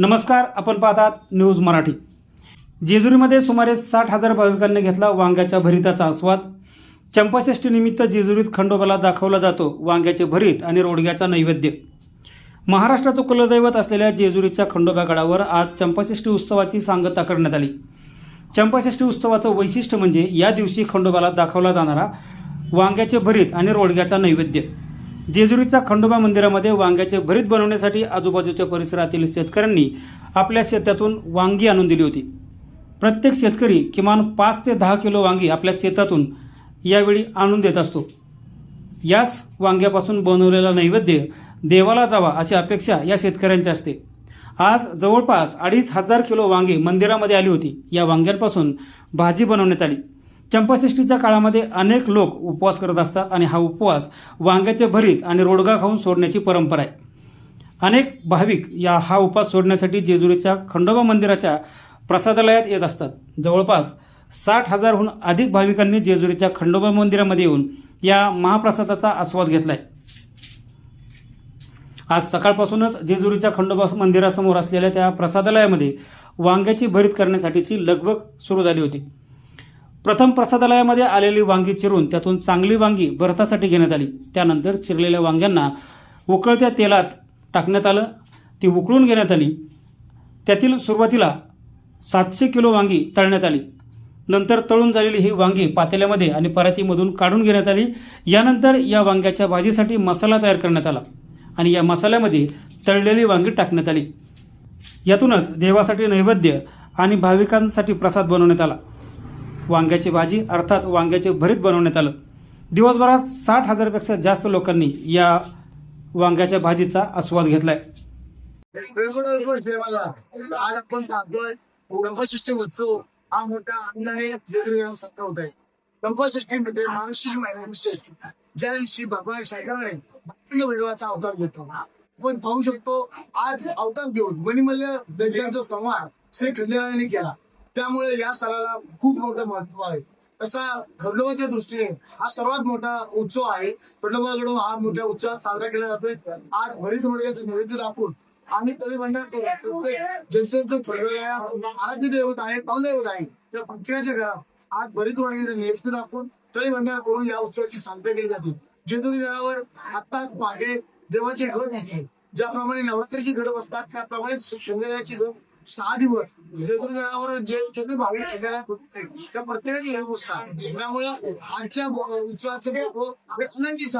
नमस्कार आपण पाहतात न्यूज मराठी. जेजुरीमध्ये सुमारे साठ हजार भाविकांनी घेतला वांग्याच्या भरिताचा आस्वाद. चंपाषष्ठीनिमित्त जेजुरीत खंडोबाला दाखवला जातो वांग्याचे भरीत आणि रोडग्याचा नैवेद्य. महाराष्ट्राचं कुलदैवत असलेल्या जेजुरीच्या खंडोबा गडावर आज चंपाषष्ठी उत्सवाची सांगता करण्यात आली. चंपाषष्ठी उत्सवाचं वैशिष्ट्य म्हणजे या दिवशी खंडोबाला दाखवला जाणारा वांग्याचे भरीत आणि रोडग्याचा नैवेद्य. जेजुरीच्या खंडोबा मंदिरामध्ये वांग्याचे भरीत बनवण्यासाठी आजूबाजूच्या परिसरातील शेतकऱ्यांनी आपल्या शेतातून वांगी आणून दिली होती. प्रत्येक शेतकरी किमान पाच ते दहा किलो वांगी आपल्या शेतातून यावेळी आणून देत असतो. याच वांग्यापासून बनवलेला नैवेद्य देवाला जावा अशी अपेक्षा या शेतकऱ्यांची असते. आज जवळपास अडीच हजार किलो वांगी मंदिरामध्ये आली होती. या वांग्यांपासून भाजी बनवण्यात आली. चंपाषष्ठीच्या काळामध्ये अनेक लोक उपवास करत असतात आणि हा उपवास वांग्याचे भरीत आणि रोडगा खाऊन सोडण्याची परंपरा आहे. अनेक भाविक या हा उपवास सोडण्यासाठी जेजुरीच्या खंडोबा मंदिराच्या प्रसादालयात येत असतात. जवळपास साठ हजारहून अधिक भाविकांनी जेजुरीच्या खंडोबा मंदिरामध्ये येऊन या महाप्रसादाचा आस्वाद घेतलाय. आज सकाळपासूनच जेजुरीच्या खंडोबा मंदिरासमोर असलेल्या त्या प्रसादालयामध्ये वांग्याची भरीत करण्यासाठीची लगबग सुरू झाली होती. प्रथम प्रसादालयामध्ये आलेली वांगी चिरून त्यातून चांगली वांगी भरतासाठी घेण्यात आली. त्यानंतर चिरलेल्या वांग्यांना उकळत्या तेलात टाकण्यात आलं. ती उकळून घेण्यात आली. त्यातील सुरुवातीला सातशे किलो वांगी तळण्यात आली. नंतर तळून झालेली ही वांगी पातेल्यामध्ये आणि परातीमधून काढून घेण्यात आली. यानंतर या वांग्याच्या भाजीसाठी मसाला तयार करण्यात आला आणि या मसाल्यामध्ये तळलेली वांगी टाकण्यात आली. यातूनच देवासाठी नैवेद्य आणि भाविकांसाठी प्रसाद बनवण्यात आला. वांग्याची भाजी अर्थात वांग्याचे भरीत बनवण्यात आलं. दिवसभरात साठ हजारपेक्षा जास्त लोकांनी या वांग्याच्या भाजीचा आस्वाद घेतलाय. मला आज आपण पाहतोय कंपसृष्टी उत्सव हा मोठा आनंदाने जेजुरीला सत्ता होत आहे. कंपसृष्टीमध्ये महाराष्ट्र महिना विशेष ज्या दिवशी भगवान शंकराने भक्तीने वैभवाचा अवतार घेतो आपण पाहू शकतो आज अवतार घेऊन मणिमल्ल दैत्यांचा संवाद श्री खंडेरायाने केला. त्यामुळे या सणाला खूप मोठं महत्त्व आहे. तसा खंडोबाच्या दृष्टीने हा सर्वात मोठा उत्सव आहे. खंडोबाकडून हा मोठ्या उत्सवात साजरा केला जातोय. आज भरीत रोडग्याचं नैवेद्य दाखवून आम्ही तळी भंडार करू प्रत्येक आराध्य दैवत आहे पावदैवत आहे. त्या प्रत्येकाच्या घरात आज भरीत रोडग्याचं नैवेद्य दाखवून तळी भंडार करून या उत्सवाची सांगता केली जाते. जेजुरी घरावर आता मागे देवाचे घट ज्याप्रमाणे नवरात्रीची घडप असतात त्याप्रमाणे शृंगाराची घट सहा दिवस विजयदुर्गावर म्हणजे जे छोटे भाविक येणाऱ्या होते त्या प्रत्येकाची घट असतात त्यामुळे आजच्या उत्सवाचे आनंदी